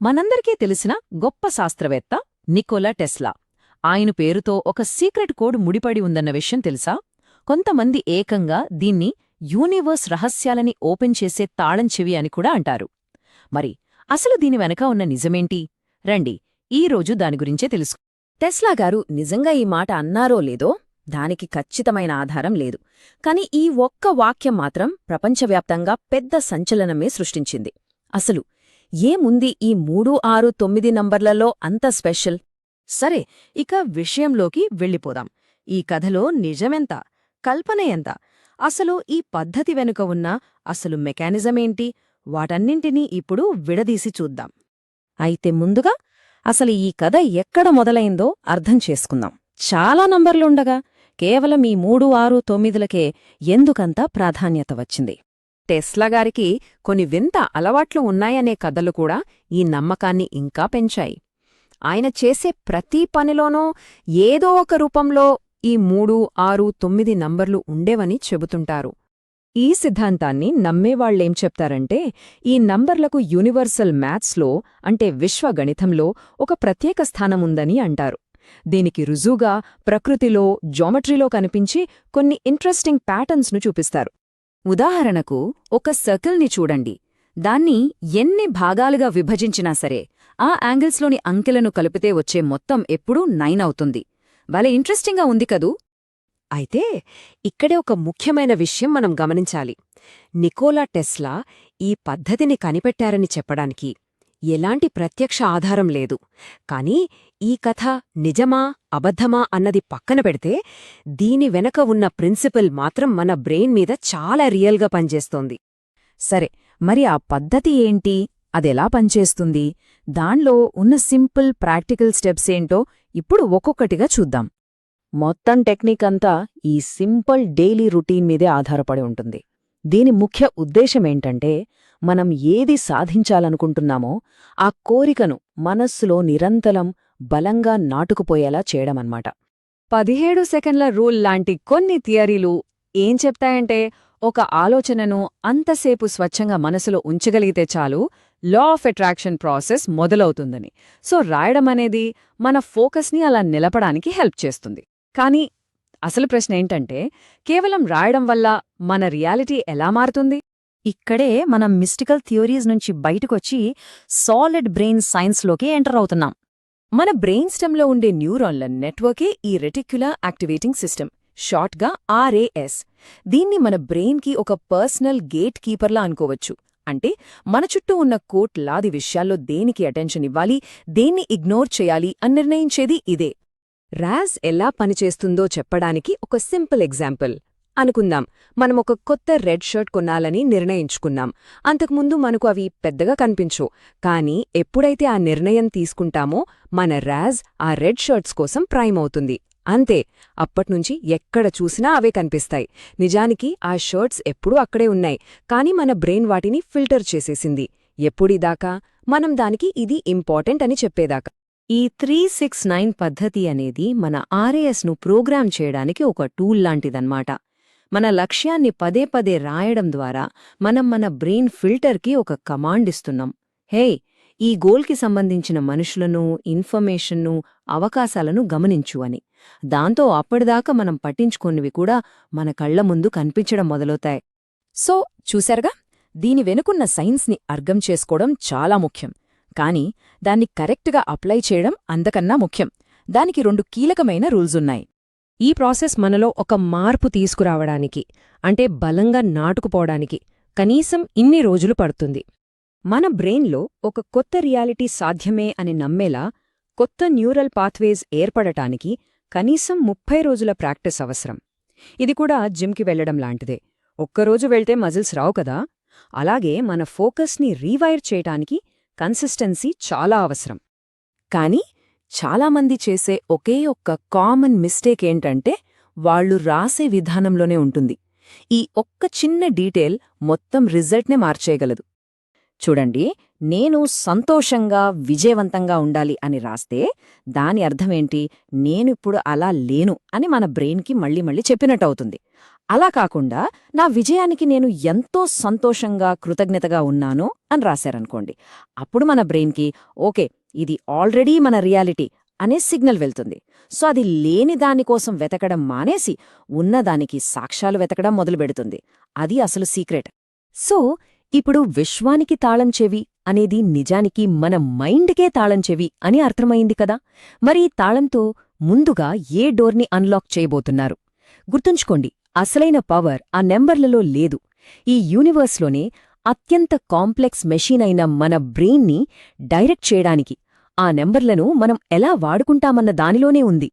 మనందరికీ తెలిసిన గొప్ప శాస్త్రవేత్త నికోలా టెస్లా. ఆయన పేరుతో ఒక సీక్రెట్ కోడ్ ముడిపడి ఉందన్న విషయం తెలుసా? కొంతమంది ఏకంగా దీన్ని యూనివర్స్ రహస్యాలని ఓపెన్ చేసే తాళం చెవి అని కూడా అంటారు. మరి అసలు దీని వెనక ఉన్న నిజమేంటి? రండి ఈ రోజు దాని గురించే తెలుసు. టెస్లా గారు నిజంగా ఈ మాట అన్నారో లేదో దానికి ఖచ్చితమైన ఆధారం లేదు. కాని ఈ ఒక్క వాక్యం మాత్రం ప్రపంచవ్యాప్తంగా పెద్ద సంచలనమే సృష్టించింది. అసలు ఏముంది ఈ మూడు ఆరు తొమ్మిది నంబర్లలో అంత స్పెషల్? సరే ఇక విషయంలోకి వెళ్ళిపోదాం. ఈ కథలో నిజమెంత? కల్పన ఎంత? అసలు ఈ పద్ధతి వెనుక ఉన్న అసలు మెకానిజమేంటి వాటన్నింటినీ ఇప్పుడు విడదీసి చూద్దాం. అయితే ముందుగా అసలు ఈ కథ ఎక్కడ మొదలైందో అర్థం చేసుకుందాం. చాలా నంబర్లుండగా కేవలం ఈ మూడు ఆరు తొమ్మిదిలకే ఎందుకంత ప్రాధాన్యత వచ్చింది? టెస్లా గారికి కొన్ని వింత అలవాట్లు ఉన్నాయనే కథలు కూడా ఈ నమ్మకాన్ని ఇంకా పెంచాయి. ఆయన చేసే ప్రతి పనిలోనూ ఏదో ఒక రూపంలో ఈ మూడు ఆరు తొమ్మిది నంబర్లు ఉండేవని చెబుతుంటారు. ఈ సిద్ధాంతాన్ని నమ్మేవాళ్ళేం చెప్తారంటే ఈ నంబర్లకు యూనివర్సల్ మ్యాథ్స్లో అంటే విశ్వగణితంలో ఒక ప్రత్యేక స్థానముందని అంటారు. దీనికి రుజువుగా ప్రకృతిలో జామెట్రీలో కనిపించి కొన్ని ఇంట్రెస్టింగ్ ప్యాటర్న్స్ను చూపిస్తారు. ఉదాహరణకు ఒక సర్కిల్ని చూడండి. దాన్ని ఎన్ని భాగాలుగా విభజించినా సరే ఆ యాంగిల్స్లోని అంకెలను కలిపితే వచ్చే మొత్తం ఎప్పుడూ నైన్ అవుతుంది. భలే ఇంట్రెస్టింగ్గా ఉంది కదూ? అయితే ఇక్కడే ఒక ముఖ్యమైన విషయం మనం గమనించాలి. నికోలా టెస్లా ఈ పద్ధతిని కనిపెట్టారని చెప్పడానికి. ఎలాంటి ప్రత్యక్ష ఆధారం లేదు. కాని ఈ కథ నిజమా అబద్ధమా అన్నది పక్కన పెడితే దీని వెనక ఉన్న ప్రిన్సిపల్ మాత్రం మన బ్రెయిన్ మీద చాలా రియల్గా పనిచేస్తోంది. సరే మరి ఆ పద్ధతి ఏంటి? అదెలా పనిచేస్తుంది? దాన్లో ఉన్న సింపుల్ ప్రాక్టికల్ స్టెప్స్ ఏంటో ఇప్పుడు ఒక్కొక్కటిగా చూద్దాం. మొత్తం టెక్నిక్ అంతా ఈ సింపుల్ డైలీ రొటీన్ మీదే ఆధారపడి ఉంటుంది. దీని ముఖ్య ఉద్దేశమేంటంటే మనం ఏది సాధించాలనుకుంటున్నామో ఆ కోరికను మనస్సులో నిరంతరం బలంగా నాటుకుపోయేలా చేయడమన్నమాట. పదిహేడు సెకండ్ల రూల్ లాంటి కొన్ని థియరీలు ఏం చెప్తాయంటే ఒక ఆలోచనను అంతసేపు స్వచ్ఛంగా మనసులో ఉంచగలిగితే చాలు లా ఆఫ్ అట్రాక్షన్ ప్రాసెస్ మొదలవుతుందని. సో రాయడం అనేది మన ఫోకస్ని అలా నిలపడానికి హెల్ప్ చేస్తుంది. కానీ అసలు ప్రశ్న ఏంటంటే కేవలం రాయడం వల్ల మన రియాలిటీ ఎలా మారుతుంది? ఇక్కడే మనం మిస్టికల్ థియోరీస్ నుంచి బయటకొచ్చి సాలిడ్ బ్రెయిన్ సైన్స్లోకి ఎంటర్ అవుతున్నాం. మన బ్రెయిన్ స్టెమ్లో ఉండే న్యూరాన్ల నెట్వర్కే ఈ రెటిక్యులర్ యాక్టివేటింగ్ సిస్టమ్ షార్ట్గా ఆర్ఏఎస్ దీన్ని మన బ్రెయిన్కి ఒక పర్సనల్ గేట్ కీపర్లా అనుకోవచ్చు. అంటే మన చుట్టూ ఉన్న కోట్లాది విషయాల్లో దేనికి అటెన్షన్ ఇవ్వాలి దేన్ని ఇగ్నోర్ చేయాలి అని నిర్ణయించేది ఇదే. ర్యాజ్ ఎలా పనిచేస్తుందో చెప్పడానికి ఒక సింపుల్ ఎగ్జాంపుల్ అనుకుందాం. మనం ఒక కొత్త రెడ్ షర్ట్ కొనాలని నిర్ణయించుకున్నాం. అంతకుముందు మనకు అవి పెద్దగా కనిపించు. కానీ ఎప్పుడైతే ఆ నిర్ణయం తీసుకుంటామో మన ర్యాజ్ ఆ రెడ్ షర్ట్స్ కోసం ప్రైమ్ అవుతుంది. అంతే. అప్పట్నుంచి ఎక్కడ చూసినా అవే కనిపిస్తాయి. నిజానికి ఆ షర్ట్స్ ఎప్పుడూ అక్కడే ఉన్నాయి. కానీ మన బ్రెయిన్ వాటిని ఫిల్టర్ చేసేసింది. ఎప్పుడిదాకా మనం దానికి ఇది ఇంపార్టెంట్ అని చెప్పేదాకా. ఈ త్రీ సిక్స్ నైన్ పద్ధతి అనేది మన ఆర్ఏఎస్ను ప్రోగ్రామ్ చేయడానికి ఒక టూల్ లాంటిదన్నమాట. మన లక్ష్యాన్ని పదే పదే రాయడం ద్వారా మనం మన బ్రెయిన్ ఫిల్టర్కి ఒక కమాండ్ ఇస్తున్నాం. హే ఈ గోల్కి సంబంధించిన మనుషులను ఇన్ఫర్మేషన్ను అవకాశాలను గమనించు అని. దాంతో అప్పటిదాకా మనం పట్టించుకున్నవి కూడా మన కళ్ళ ముందు కనిపించడం మొదలవుతాయి. సో చూశారుగా? దీని వెనుకున్న సైన్స్ని అర్థం చేసుకోవడం చాలా ముఖ్యం. కానీ దాన్ని కరెక్ట్గా అప్లై చేయడం అంతకన్నా ముఖ్యం. దానికి రెండు కీలకమైన రూల్సున్నాయి ఈ ప్రాసెస్ మనలో ఒక మార్పు తీసుకురావడానికి అంటే బలంగా నాటుకుపోవడానికి కనీసం ఇన్ని రోజులు పడుతుంది. మన బ్రెయిన్లో ఒక కొత్త రియాలిటీ సాధ్యమే అని నమ్మేలా కొత్త న్యూరల్ పాత్వేస్ ఏర్పడటానికి కనీసం ముప్పై రోజుల ప్రాక్టీస్ అవసరం. ఇది కూడా జిమ్కి వెళ్ళడం లాంటిదే. ఒక్కరోజు వెళ్తే మజిల్స్ రావు కదా. అలాగే మన ఫోకస్ని రీవైర్ చేయటానికి కన్సిస్టెన్సీ చాలా అవసరం. కానీ చాలామంది చేసే ఒకే ఒక్క కామన్ మిస్టేక్ ఏంటంటే వాళ్ళు రాసే విధానంలోనే ఉంటుంది. ఈ ఒక్క చిన్న డీటెయిల్ మొత్తం రిజల్ట్నే మార్చేయగలదు. చూడండి నేను సంతోషంగా విజయవంతంగా ఉండాలి అని రాస్తే దాని అర్థమేంటి? నేనిప్పుడు అలా లేను అని మన బ్రెయిన్కి మళ్ళీ మళ్ళీ చెప్పినట్టవుతుంది. అలా కాకుండా నా విజయానికి నేను ఎంతో సంతోషంగా కృతజ్ఞతగా ఉన్నాను అని రాశారనుకోండి అప్పుడు మన బ్రెయిన్కి ఓకే ఇది ఆల్రెడీ మన రియాలిటీ అనే సిగ్నల్ వెళ్తుంది. సో అది లేని దానికోసం వెతకడం మానేసి ఉన్నదానికి సాక్ష్యాలు వెతకడం మొదలుపెడుతుంది అది అసలు సీక్రెట్. సో ఇప్పుడు విశ్వానికి తాళం చెవి అనేది నిజానికి మన మైండ్కే తాళం చెవి అని అర్థమైంది కదా? మరి ఈ తాళంతో ముందుగా ఏ డోర్ని అన్లాక్ చేయబోతున్నారు? గుర్తుంచుకోండి అసలైన పవర్ ఆ నెంబర్లలో లేదు. ఈ యూనివర్స్లోనే అత్యంత కాంప్లెక్స్ మెషీన్ అయిన మన బ్రెయిన్ని డైరెక్ట్ చేయడానికి ఆ నెంబర్లను మనం ఎలా వాడుకుంటామన్న దానిలోనే ఉంది.